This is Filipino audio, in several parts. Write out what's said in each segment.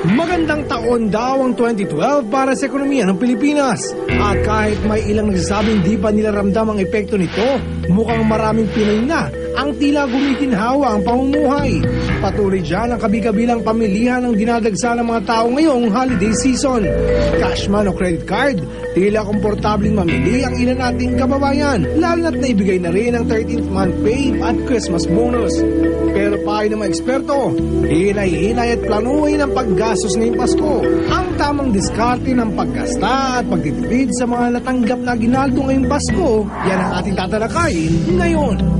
Magandang taon daw ang 2012 para sa ekonomiya ng Pilipinas. At kahit may ilang nagsasabing di pa nila ramdam ang epekto nito, mukhang maraming Pinoy na ang tila gumiginhawa ang pamumuhay. Patuloy dyan ang kabigabilang pamilihan ng dinadagsa ng mga tao ngayong holiday season. Cashman o credit card, tila komportabling mamili ang ilan nating kababayan, lalo na't naibigay na rin ang 13th month pay at Christmas bonus. Pero pahay ng mga eksperto, hinay-hinay at planuhin ang paggastos ngayong Pasko. Ang tamang diskarte ng paggasta at pagtitipid sa mga natanggap na ginaldo ngayong Pasko, yan ang ating tatalakayin ngayon.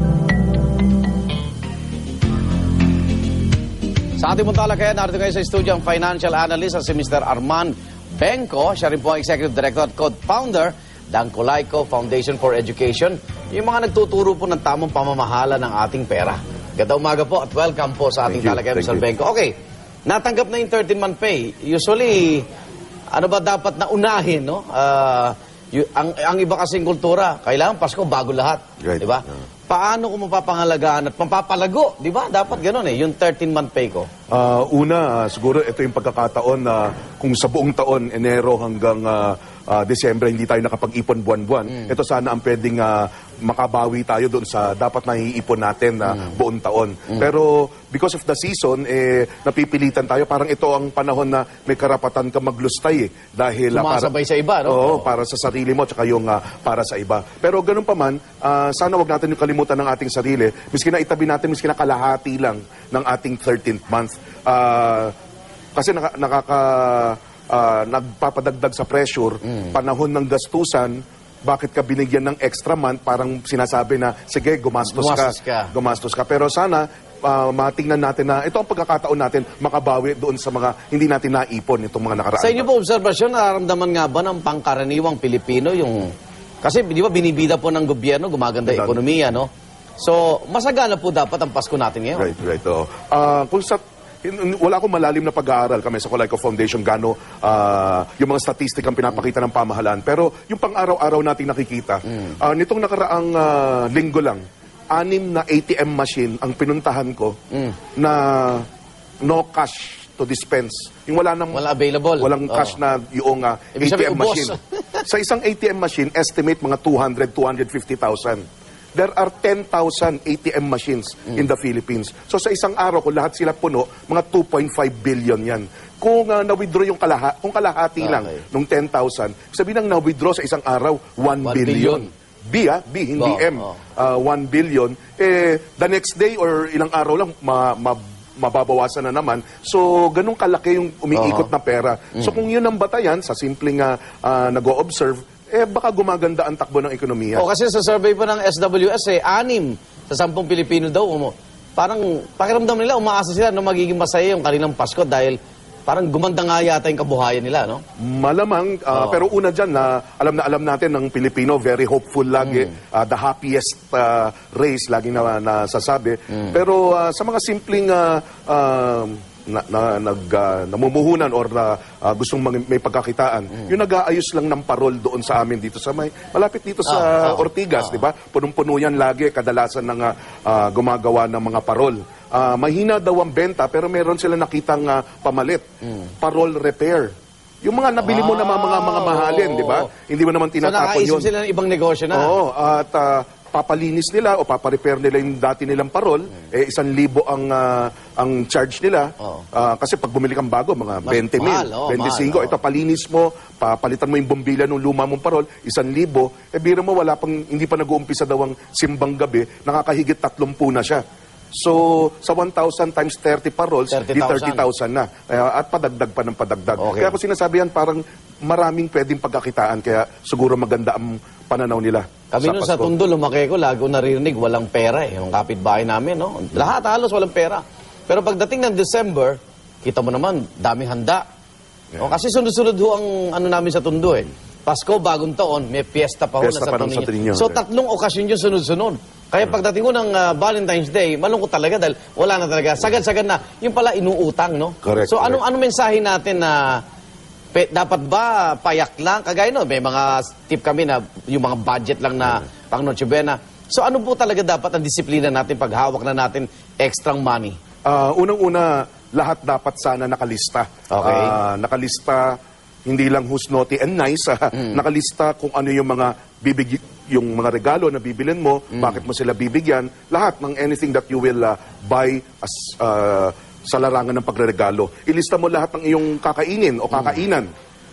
Sa ating mong talakayan, narito ngayon sa studio ang financial analyst na si Mr. Arman Benko. Siya rin po ang executive director at co-founder ng Colaico Foundation for Education. Yung mga nagtuturo po ng tamang pamamahala ng ating pera. Ganda umaga po at welcome po sa ating thank Mr. Benko. Okay, natanggap na yung 13-month pay. Usually, ano ba dapat na unahin, no? Ah, yu- ang, ang iba kasing kultura, kailangan Pasko bago lahat. Right. Di ba? Yeah. Paano ko mapapangalagaan at mapapalago? Di ba? Dapat ganun eh, yung 13-month pay ko. Ah, una, ah, siguro ito yung pagkakataon na kung sa buong taon, Enero hanggang ah, ah, Desyembre, hindi tayo nakapag-ipon buwan-buwan. Ito sana ang pwedeng ah, makabawi tayo doon sa dapat naiipon natin na buong taon. Pero because of the season, eh, napipilitan tayo. Parang ito ang panahon na may karapatan ka maglustay eh. Dahil, ah, para- Sumasabay sa iba, no? Oo, para sa sarili mo, tsaka yung ah, para sa iba. Pero ganun pa man, ah, sana wag natin yung kalimutan ng ating sarili. Miski na itabi natin, miski na kalahati lang ng ating 13th month. Ah, kasi naka, nakaka, ah, nagpapadagdag sa pressure, panahon ng gastusan, bakit ka binigyan ng extra month, parang sinasabi na, sige, gumastos, Gumastos ka. Gumastos ka. Pero sana, ah, matingnan natin na ito ang pagkakataon natin makabawi doon sa mga hindi natin naipon itong mga nakaraan. Sa inyo po obserbasyon, nararamdaman nga ba ng pangkaraniwang Pilipino yung... Kasi di ba binibida po ng gobyerno, gumaganda yung ekonomiya, no? So, masagana po dapat ang Pasko natin ngayon. Right, right. oo. Ah, kung sa wala akong malalim na pag-aaral kami sa Colaico Foundation gano ah, yung mga statistic ang pinapakita ng pamahalaan. Pero yung pang-araw-araw nating nakikita, ah, nitong nakaraang ah, linggo lang, anim na ATM machine ang pinuntahan ko na no cash to dispense. Yung wala nang Wala available. walang Oo. cash na yung ah, Ibig ATM machine. sa isang ATM machine, estimate mga 200, 250,000. There are 10,000 ATM machines in the Philippines. So sa isang araw, kung lahat sila puno, mga 2.5 billion yan. Kung uh, na-withdraw yung kalaha, kung kalahati lang Okay. nung 10,000, sabihin ng na-withdraw sa isang araw, 1 One billion. billion. B, ah, B, hindi Oo, M. oo. Uh, 1 billion. Eh, the next day or ilang araw lang, ma, ma- mababawasan na naman. So, ganun kalaki yung umiikot na pera. So, kung yun ang batayan, sa simpleng uh, nag-o-observe, eh, baka gumaganda ang takbo ng ekonomiya. O kasi sa survey po ng SWS, eh, anim sa sampung Pilipino daw, umo, parang pakiramdam nila, umaasa sila na magiging masaya yung kanilang Pasko dahil parang gumanda nga yata yung kabuhayan nila, no? Malamang, ah, Oo. pero una dyan na alam na alam natin ng Pilipino, very hopeful lagi, ah, the happiest ah, race, laging na, nasasabi. Pero ah, sa mga simpleng ah, ah, na, na, nag, ah, namumuhunan or na ah, gustong mag- may pagkakitaan, yung nag-aayos lang ng parol doon sa amin dito sa may, malapit dito sa Ah, ah, Ortigas, di ba? Punong-puno yan lagi, kadalasan ng ah, ah, gumagawa ng mga parol. Ah, mahina daw ang benta, pero meron sila nakitang ah, pamalit. Parol repair. Yung mga nabili mo na mga, mga, mga Ah, mahalin, oo. di ba? Hindi mo naman So tinatapon nakaisip yun. sila ng ibang negosyo na. Oo, at ah, papalinis nila o paparepair nila yung dati nilang parol, eh isang libo ang ah, ang charge nila. Oo. Ah, kasi pag bumili kang bago, mga Mas 20 mil, mahal, oo, 25. mahal, oo. Ito, palinis mo, papalitan mo yung bombilya ng luma mong parol, isang libo. Eh, biro mo, wala pang, hindi pa nag-uumpisa daw ang simbang gabi, nakakahigit 30 na siya. So, sa 1,000 times 30 parols, di 30,000. 30,000 na. Kaya, at padagdag pa ng padagdag. Okay. Kaya ako sinasabi yan, parang maraming pwedeng pagkakitaan. Kaya siguro maganda ang pananaw nila. Kami nun sa Pasko. Tondo, lumaki ko, lagi ko naririnig, walang pera eh. Yung kapitbahay namin, no? Lahat halos walang pera. Pero pagdating ng December, kita mo naman, daming handa. O, kasi sunod-sunod ho ang ano namin sa Tondo eh. Pasko, bagong taon, may fiesta pa ho na sa Tondo. So tatlong okasyon yung sunod-sunod. Kaya pagdating ko ng ah, Valentine's Day, malungkot talaga dahil wala na talaga. Sagad-sagad na. Yung pala inuutang, no? Correct, So anong anong mensahe natin na pe, dapat ba payak lang? Kagaya no, may mga tip kami na yung mga budget lang na pang Noche Buena. So ano po talaga dapat ang disiplina natin pag hawak na natin extra money? Ah, unang-una, lahat dapat sana nakalista. Okay. Ah, nakalista hindi lang who's naughty and nice, ah, nakalista kung ano yung mga bibig yung mga regalo na bibilin mo, bakit mo sila bibigyan, lahat ng anything that you will ah, buy as ah, sa larangan ng pagreregalo. Ilista mo lahat ng iyong kakainin o kakainan.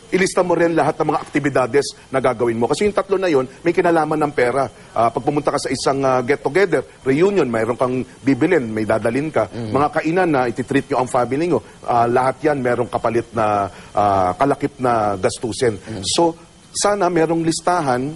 Ilista mo rin lahat ng mga aktibidades na gagawin mo. Kasi yung tatlo na yon may kinalaman ng pera. Ah, pag pumunta ka sa isang ah, get-together, reunion, mayroon kang bibilin, may dadalin ka. Mga kainan na ititreat nyo ang family nyo, ah, lahat yan merong kapalit na ah, kalakip na gastusin. So, sana merong listahan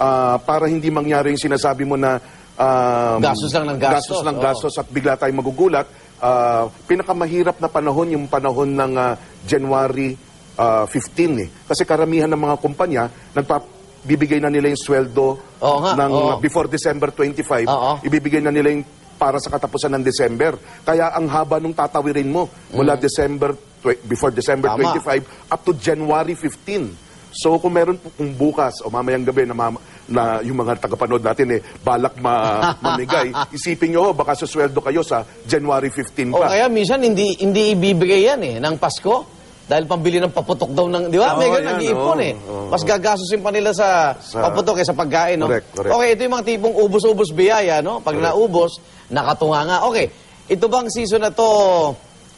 ah, para hindi mangyari yung sinasabi mo na um, Gastos lang ng gastos, gastos ng oo. gastos at bigla tayong magugulat. Ah, pinakamahirap na panahon yung panahon ng ah, January ah, 15 eh. Kasi karamihan ng mga kumpanya nagpabibigay na nila yung sweldo Oo nga, ng oo. before December 25. Oo. Ibibigay na nila yung para sa katapusan ng December. Kaya ang haba nung tatawirin mo mula December twe- before December Mm. Tama. 25 up to January 15. So kung meron po kung bukas o mamayang gabi na, mama- na yung mga tagapanood natin eh balak ma mamigay, isipin nyo, oh, baka susweldo kayo sa January 15 O pa. kaya minsan hindi hindi ibibigay yan eh, ng Pasko. Dahil pambili ng paputok daw ng, di ba? Oo, May ganun, nag-iipon oo, eh. Mas gagastusin pa nila sa, Sa- paputok eh, sa pagkain, no? Correct, correct. Okay, ito yung mga tipong ubos-ubos biyaya, no? Pag naubos, nakatunga nga. Okay, ito bang season na to,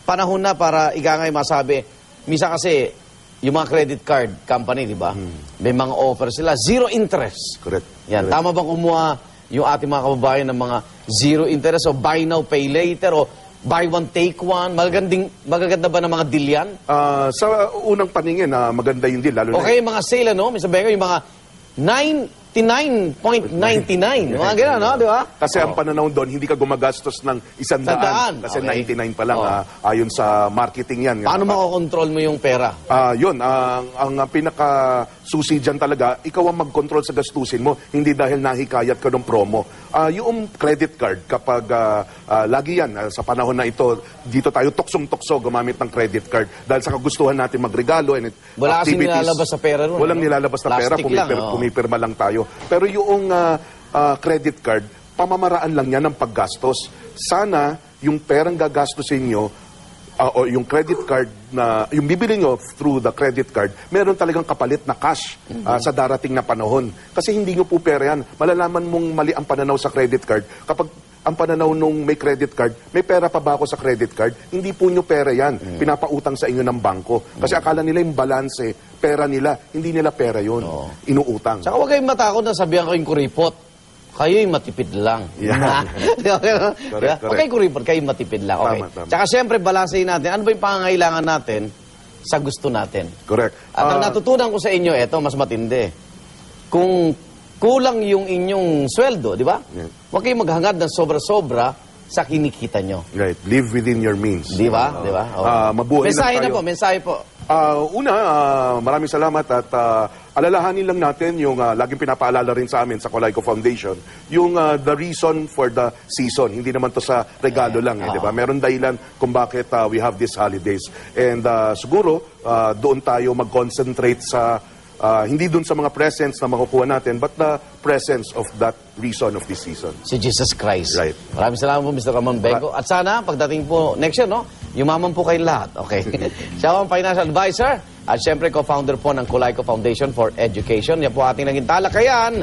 panahon na para ika ngay masabi, misa kasi, yung mga credit card company, di ba? May mga offer sila, zero interest. Hmm. Correct. Yan, Correct. tama bang kumuha yung ating mga kababayan ng mga zero interest o buy now, pay later o buy one, take one? Magaganding, magaganda ba ng mga deal yan? Ah, sa unang paningin, na maganda yung deal. Lalo na Okay, yung mga sale, ano? Sabihin ko, yung mga 99.99. Mga gano'n, no? Di ba? Kasi ang pananaw doon, hindi ka gumagastos ng isang daan. Kasi Okay. 99 pa lang, Oo. ah, ayon sa marketing yan. Paano makokontrol mo yung pera? Ah, yun, ang, ang pinaka susi dyan talaga, ikaw ang mag-control sa gastusin mo, hindi dahil nahikayat ka ng promo. Ah, yung credit card, kapag ah, ah, lagi yan, ah, sa panahon na ito, dito tayo tuksong-tukso gumamit ng credit card dahil sa kagustuhan natin magregalo and Wala kasing activities. nilalabas sa pera nun, Walang ano? nilalabas na pera, Plastic pumipir, lang, oo. pumipirma lang tayo. Pero yung ah, ah, credit card, pamamaraan lang yan ng paggastos. Sana yung perang gagastusin nyo ah, o yung credit card na, yung bibili nyo through the credit card, meron talagang kapalit na cash ah, sa darating na panahon. Kasi hindi nyo po pera yan. Malalaman mong mali ang pananaw sa credit card kapag ang pananaw nung may credit card, may pera pa ba ako sa credit card? Hindi po nyo pera yan. Pinapautang sa inyo ng bangko. Kasi akala nila yung balance, pera nila. Hindi nila pera yun. Inuutang. Saka huwag kayong matakot na sabihan ko yung kuripot. Kayo'y matipid lang. Yan. Correct, correct. Huwag kayong kuripot, kayo'y matipid lang. Okay. Tama, tama. Tsaka siyempre, balansehin natin. Ano ba yung pangangailangan natin sa gusto natin? Correct. At ang Ah, natutunan ko sa inyo, eto, mas matindi. Kung kulang yung inyong sweldo, di ba? Yeah. Huwag kayong maghangad ng sobra-sobra sa kinikita nyo. Right. Live within your means. Di ba? Ah, Di ba? Oo. ah, mabuhay mensahe na tayo. po, mensahe po. Ah, una, ah, maraming salamat at ah, alalahanin lang natin yung ah, laging pinapaalala rin sa amin sa Colayco Foundation, yung ah, the reason for the season. Hindi naman to sa regalo lang, eh, di ba? Meron dahilan kung bakit ah, we have these holidays. And ah, siguro, ah, doon tayo mag-concentrate sa ah, hindi doon sa mga presents na makukuha natin, but the presence of that reason of this season. Si Jesus Christ. Right. Maraming salamat po, Mr. Ramon Bengo. At sana, pagdating po next year, no, yumaman po kayong lahat. Okay. Siya po ang financial advisor at syempre co-founder po ng Colayco Foundation for Education. Yan po ating naging talakayan